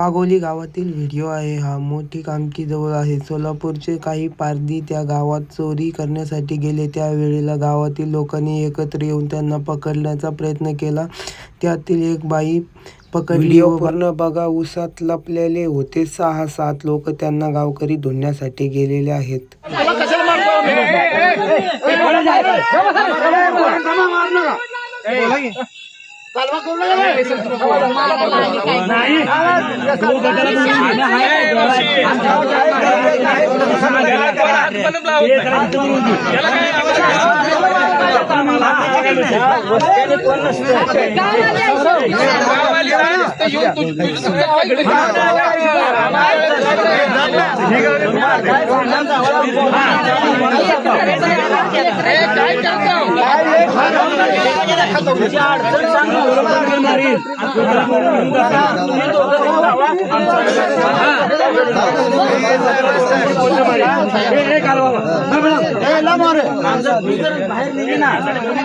वाघोली गावातील व्हिडिओ आहे हा मोठी कामठी जवळ आहे सोलापूरचे काही पारधी त्या गावात चोरी करण्यासाठी गेले त्यावेळेला गावातील लोकांनी एकत्र येऊन त्यांना पकडण्याचा प्रयत्न केला त्यातील एक बाई पकडली व पूर्ण बघा उसात लपलेले होते सहा सात लोक त्यांना गावकरी धुण्यासाठी गेलेले आहेत येऊन तुझ्या काय चला मोर. बाहेर निघे ना.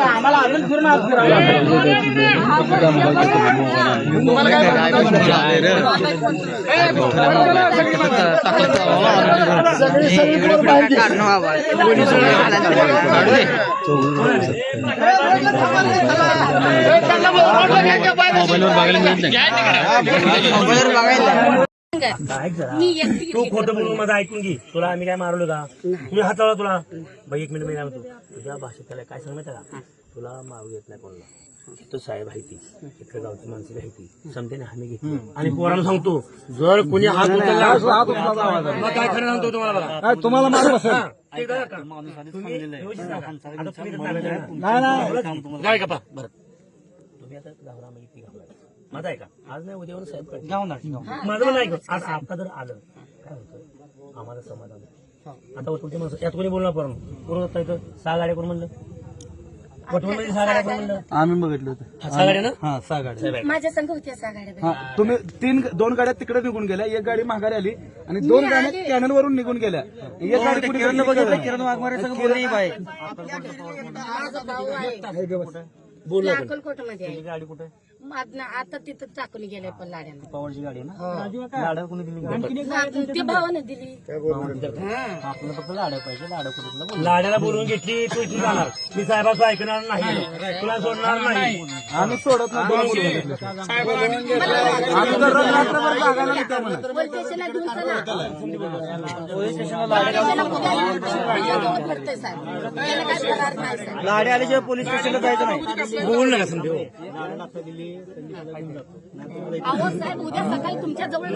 आम्हाला अजून फिरून आज सगळी सगळी पोरं बाहेर घे. मोबाईलवर बघायला मिळत नाही. मी एकटी तू खोटं बोलून माझं ऐकून घे. तुला आम्ही काय मारलो का? मी हाताळला तुला. बाई एक मिनिट मी तुझ्या भाषेत त्याला काय सांग माहिती का? तुला मारू येत नाही कोणाला. तो साहेब आहे ती. इकडे गावची माणसं आहे ती. समजेने हमी घेतली. आणि पोराला सांगतो. जर कोणी हात उचलला मग काय खरं सांगतो तुम्हाला बघा. तुम्हाला मारू बसेल. हा, ते बघा का? काय बरं. तुम्ही आता गावरामध्ये ती गावला माझा आहे का आज नाही उद्यावर साहेब कळतील. माझं पण ऐक. आज आता जर आलं. काय होतं? आम्हाला समाधान आहे. आता तुमच्या माणसं यात कोणी बोलणार पण पूर्ण होता इथं? सहा गाड्या कोण म्हणलं? सहा गाड्या कोण म्हणलं? आम्ही बघितलं होतं. सहा गाड्या ना? हा सहा गाड्या. साहेब आहे. माझ्या संघ होत्या सहा गाड्या हा तुम्ही तीन दोन गाड्या तिकडे निघून गेल्या. एक गाडी माघारी आली आणि दोन गाड्या कॅनल वरून निघून गेल्या. एक गाडी कुठे किरण बघितलं किरण वाघमारे माझा भाऊ आहे बोललो आपण. अक्कलकोटमध्ये आहे गाडी कुठे? आत- आता तिथं टाकून गेले पण लाड्यानं. पवारची गाडी आहे ना? लाड्या कोणी दिली ना- ते भावानं दिली. आपल्याला फक्त लाड्या पाहिजे लाड्या कुठे लाड्याला बोलवून घेतली तू इथून जाणार. मी साहेबाचं ऐकणार नाही. तुला सोडणार नाही. आम्ही सोडत नाही घेतले. आम्ही रात्रभर त्या. पोलीस स्टेशनला घेऊन चला. पोलीस स्टेशनला पडतंय साहेब. त्याला काय करणार नाही साहेब. लाड्या आल्याशिवाय पोलीस स्टेशनला जायचं नाही. बोल नका समजे हो. अहो साहेब उद्या सकाळी तुमच्या जवळ